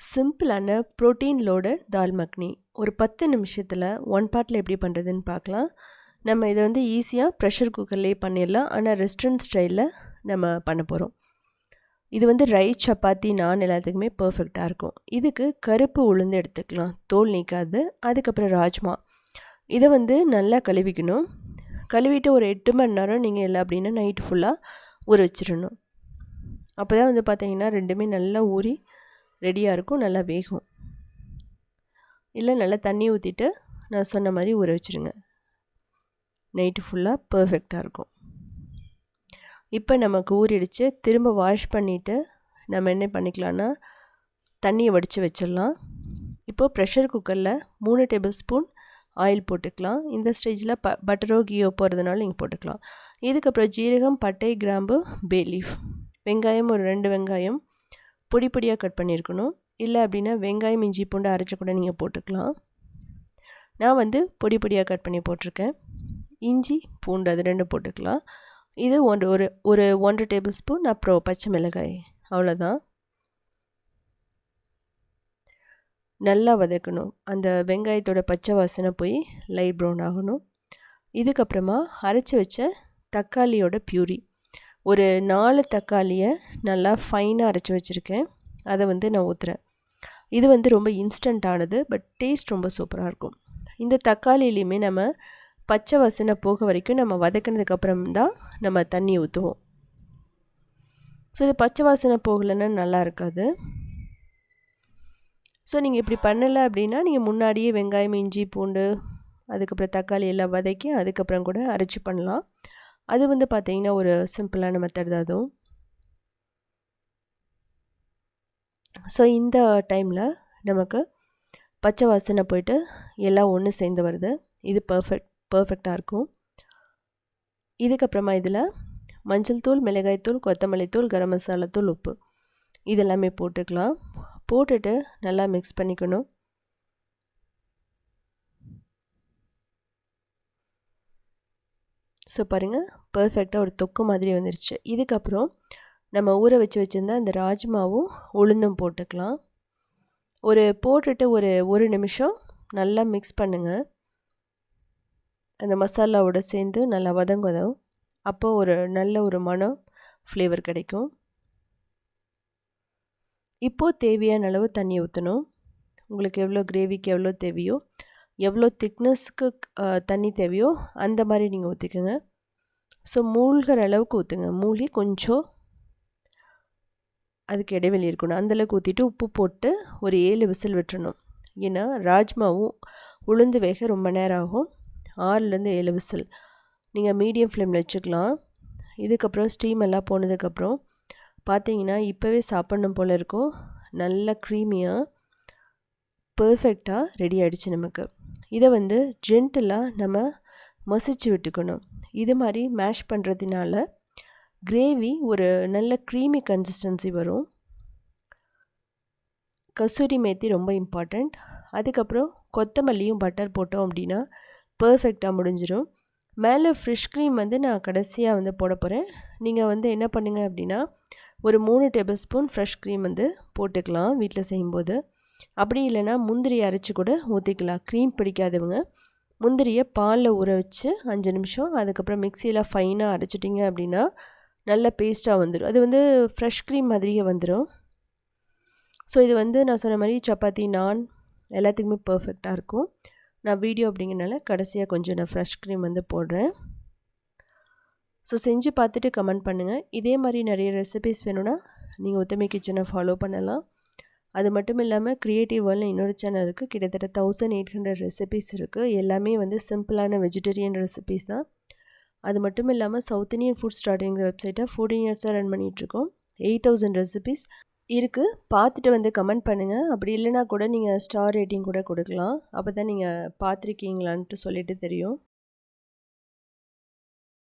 சிம்பிளான protein load தால் மக்னி. ஒரு பத்து நிமிஷத்தில் ஒன் பாட்டில் எப்படி பண்ணுறதுன்னு பார்க்கலாம் நம்ம இதை வந்து ஈஸியாக ப்ரெஷர் குக்கர்லேயே பண்ணிடலாம். ஆனால் ரெஸ்டாரண்ட் ஸ்டைலில் நம்ம பண்ண போகிறோம் இது வந்து ரைஸ் சப்பாத்தி நான் எல்லாத்துக்குமே பர்ஃபெக்டாக இருக்கும். இதுக்கு கருப்பு உளுந்து எடுத்துக்கலாம். தோல் நீக்காது. அதுக்கப்புறம் ராஜ்மா. இதை வந்து நல்லா கழுவிக்கணும். கழுவிட்டு ஒரு எட்டு மணி நேரம் நீங்கள் இல்லை அப்படின்னா நைட்டு ஃபுல்லாக ஊற வச்சிடணும். அப்போ தான் வந்து பார்த்திங்கன்னா ரெண்டுமே நல்லா ஊறி ரெடியாக இருக்கும் நல்லா வேகும். இல்லை நல்லா தண்ணி ஊற்றிட்டு நான் சொன்ன மாதிரி ஊற வச்சுருங்க. நைட்டு ஃபுல்லாக பர்ஃபெக்டாக இருக்கும். இப்போ நமக்கு ஊறிடுச்சு. திரும்ப வாஷ் பண்ணிவிட்டு நம்ம என்ன பண்ணிக்கலான்னா தண்ணியை வடித்து வச்சிடலாம். இப்போது ப்ரெஷர் குக்கரில் மூணு டேபிள் ஸ்பூன் ஆயில் போட்டுக்கலாம். இந்த ஸ்டேஜில் ப பட்டரோ கீயோ போகிறதுனால நீங்கள் போட்டுக்கலாம். இதுக்கப்புறம் ஜீரகம் பட்டை கிராம்பு பே லீஃப் வெங்காயம் ஒரு ரெண்டு வெங்காயம். பொடி பொடியாக கட் பண்ணியிருக்கணும். இல்லை அப்படின்னா வெங்காயம் இஞ்சி பூண்டு அரைச்சி கூட நீங்கள் போட்டுக்கலாம். நான் வந்து பொடி பொடியாக கட் பண்ணி போட்டிருக்கேன். இஞ்சி பூண்டு அது ரெண்டும் போட்டுக்கலாம். இது ஒன்று ஒரு ஒரு ஒன்றரை டேபிள் ஸ்பூன் அப்புறம் பச்சை மிளகாய். அவ்வளோதான் நல்லா வதக்கணும். அந்த வெங்காயத்தோட பச்சை வாசனை போய் லைட் ப்ரௌன் ஆகணும். இதுக்கப்புறமா அரைச்சி வச்ச தக்காளியோட பியூரி. ஒரு நாலு தக்காளியை நல்லா ஃபைனாக அரைச்சி வச்சுருக்கேன். அதை வந்து நான் ஊற்றுறேன் இது வந்து ரொம்ப இன்ஸ்டண்ட்டானது பட் டேஸ்ட் ரொம்ப சூப்பராக இருக்கும். இந்த தக்காளியிலையுமே நம்ம பச்சை வசனை போக வரைக்கும் நம்ம வதக்கினதுக்கப்புறம் தான் நம்ம தண்ணி ஊற்றுவோம் ஸோ இது பச்சை வாசனை போகலைன்னா நல்லா இருக்காது. ஸோ நீங்கள் இப்படி பண்ணலை அப்படின்னா நீங்கள் முன்னாடியே வெங்காயம் இஞ்சி பூண்டு அதுக்கப்புறம் தக்காளி எல்லாம் வதக்கி அதுக்கப்புறம் கூட அரைச்சி பண்ணலாம். அது வந்து பார்த்திங்கன்னா ஒரு சிம்பிளான மெத்தட் தான் அதுவும். ஸோ இந்த டைமில் நமக்கு பச்சை வாசனை போயிட்டு எல்லாம் ஒன்று சேர்ந்து வருது. இது பர்ஃபெக்ட் பர்ஃபெக்டாக இருக்கும். இதுக்கப்புறமா இதில் மஞ்சள் தூள் மிளகாய் தூள் கொத்தமல்லி தூள் கரம் மசாலா தூள் உப்பு. இதெல்லாமே போட்டுக்கலாம். போட்டுட்டு நல்லா மிக்ஸ் பண்ணிக்கணும். ஸோ பாருங்கள் பர்ஃபெக்டாக ஒரு தொக்கு மாதிரி வந்துருச்சு. இதுக்கப்புறம் நம்ம ஊற வச்சு வச்சுருந்தா அந்த ராஜ்மாவும் உளுந்தும் போட்டுக்கலாம். ஒரு போட்டுட்டு ஒரு ஒரு நிமிஷம் நல்லா மிக்ஸ் பண்ணுங்கள் அந்த மசாலாவோட சேர்ந்து நல்லா வதங்குதவும் அப்போ ஒரு நல்ல ஒரு மனம் ஃப்ளேவர் கிடைக்கும். இப்போது தேவையான அளவு தண்ணி ஊற்றணும் உங்களுக்கு எவ்வளோ கிரேவிக்கு எவ்வளோ தேவையோ எவ்வளோ திக்னஸ்க்கு தண்ணி தேவையோ அந்த மாதிரி நீங்கள் ஊற்றிக்கோங்க ஸோ மூழ்கிற அளவுக்கு ஊற்றுங்க மூழ்கி கொஞ்சம் அதுக்கு இடைவெளி இருக்கணும். அந்தளவுக்கு ஊற்றிட்டு உப்பு போட்டு ஒரு ஏழு விசில் விட்டுறணும். ஏன்னா ராஜ்மாவும் உளுந்து வேக ரொம்ப நேரம் ஆகும். ஆறுலேருந்து ஏழு விசில். நீங்கள் மீடியம் ஃப்ளேமில் வச்சுக்கலாம். இதுக்கப்புறம் ஸ்டீம் எல்லாம் போனதுக்கப்புறம் பார்த்தீங்கன்னா இப்போவே சாப்பிட்ணும் போல் இருக்கும். நல்ல க்ரீமியாக பர்ஃபெக்டாக ரெடி ஆகிடுச்சு நமக்கு. இதை வந்து ஜென்டலாக நம்ம மசிச்சு விட்டுக்கணும். இது மாதிரி மேஷ் பண்ணுறதுனால கிரேவி ஒரு நல்ல க்ரீமி கன்சிஸ்டன்சி வரும். கசூரி மேத்தி ரொம்ப இம்பார்ட்டண்ட் அதுக்கப்புறம் கொத்தமல்லியும் பட்டர் போட்டோம் அப்படின்னா பர்ஃபெக்டாக முடிஞ்சிடும் மேலே ஃப்ரெஷ் க்ரீம் வந்து நான் கடைசியாக வந்து போட போகிறேன் நீங்கள் வந்து என்ன பண்ணுங்கள் அப்படின்னா ஒரு மூணு டேபிள் ஸ்பூன் ஃப்ரெஷ் க்ரீம் வந்து போட்டுக்கலாம் வீட்டில் செய்யும்போது. அப்படி இல்லைன்னா முந்திரி அரைச்சி கூட ஊற்றிக்கலாம் க்ரீம் பிடிக்காதவங்க. முந்திரியை பாலில் ஊற வச்சு அஞ்சு நிமிஷம். அதுக்கப்புறம் மிக்சியில் ஃபைனாக அரைச்சிட்டிங்க அப்படின்னா நல்ல பேஸ்ட்டாக வந்துடும் அது வந்து ஃப்ரெஷ் க்ரீம் மாதிரியே வந்துடும் ஸோ இது வந்து நான் சொன்ன மாதிரி சப்பாத்தி நான் எல்லாத்துக்குமே பர்ஃபெக்டாக இருக்கும். நான் வீடியோ அப்படிங்கிறனால கடைசியாக கொஞ்சம் நான் ஃப்ரெஷ் க்ரீம் வந்து போடுறேன். ஸோ செஞ்சு பார்த்துட்டு கமெண்ட் பண்ணுங்கள் இதே மாதிரி நிறைய ரெசிபிஸ் வேணும்னா நீங்கள் ஒத்தமை கிச்சனை ஃபாலோ பண்ணலாம். அது மட்டும் இல்லாமல் க்ரியேட்டிவ் வேர்ல்டில் இன்னொரு சேனல் இருக்குது கிட்டத்தட்ட தௌசண்ட் எயிட் ஹண்ட்ரட் ரெசிபீஸ் இருக்குது எல்லாமே வந்து சிம்பிளான வெஜிடேரியன் ரெசிபீஸ் தான். அது மட்டும் இல்லாமல் சவுத் இந்தியன் ஃபுட் ஸ்டார்டிங்கிற வெப்சைட்டை ஃபுட் இயர்ஸாக ரன் பண்ணிகிட்ருக்கோம் எயிட் தௌசண்ட் ரெசிபீஸ் இருக்குது பார்த்துட்டு வந்து கமெண்ட் பண்ணுங்கள் அப்படி இல்லைனா கூட நீங்கள் ஸ்டார் ரேட்டிங் கூட கொடுக்கலாம். அப்போ தான் நீங்கள் பார்த்துருக்கீங்களான்ட்டு சொல்லிட்டு தெரியும்.